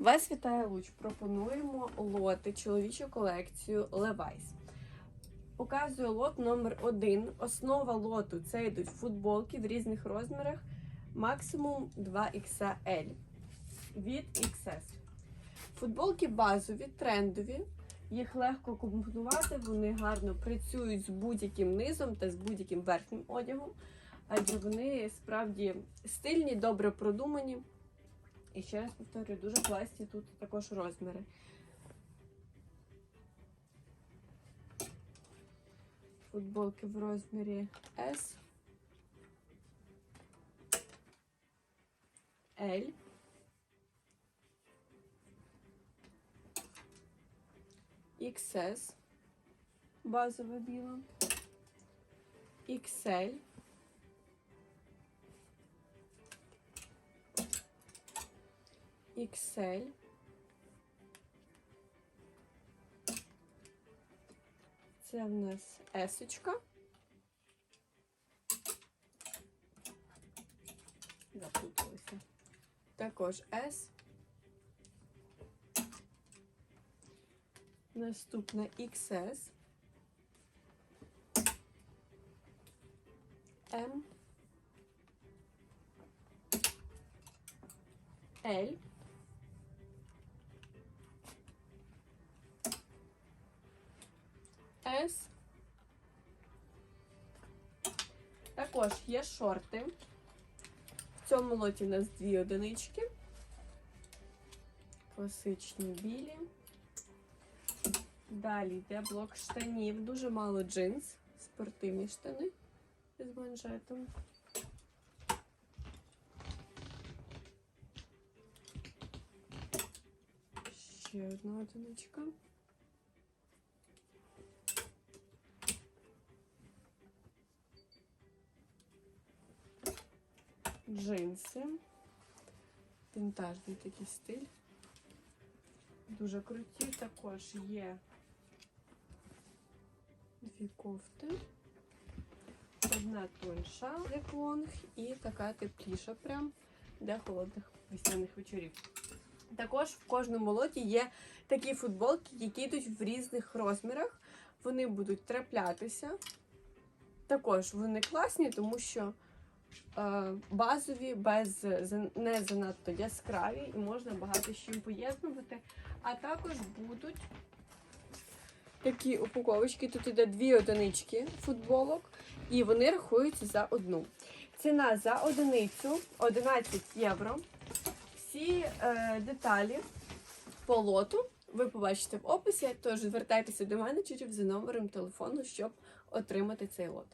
Вас вітає Луч. Пропонуємо лоти чоловічу колекцію Levi's. Показую лот номер 1 Основа лоту це йдуть футболки в різних розмірах, максимум 2XL від XS. Футболки базові, трендові. Їх легко комплектувати, вони гарно працюють з будь-яким низом та з будь-яким верхнім одягом, адже вони справді стильні, добре продумані. І ще раз повторюю, дуже класні тут також розміри. Футболки в розмірі S, L, XS, базова біла, XL, XL. Це в нас есочка. Запуталася. Також S. Наступна XS. M. L. S. Також є шорти. В цьому лоті у нас дві одинички. Класичні білі. Далі йде блок штанів. Дуже мало джинс. Спортивні штани з манжетом. Ще одна одиничка. Джинси. Вінтажний такий стиль. Дуже круті. Також є дві кофти. Одна тонша як лонг і така тепліша прям для холодних весняних вечорів. Також в кожному лоті є такі футболки, які йдуть в різних розмірах. Вони будуть траплятися. Також вони класні, тому що базові, без не занадто яскраві, і можна багато з чим поєднувати. А також будуть такі упаковочки. Тут іде дві одинички футболок, і вони рахуються за одну. Ціна за одиницю 11 євро. Всі е, деталі по лоту ви побачите в описі, тож звертайтеся до менеджерів за номером телефону, щоб отримати цей лот.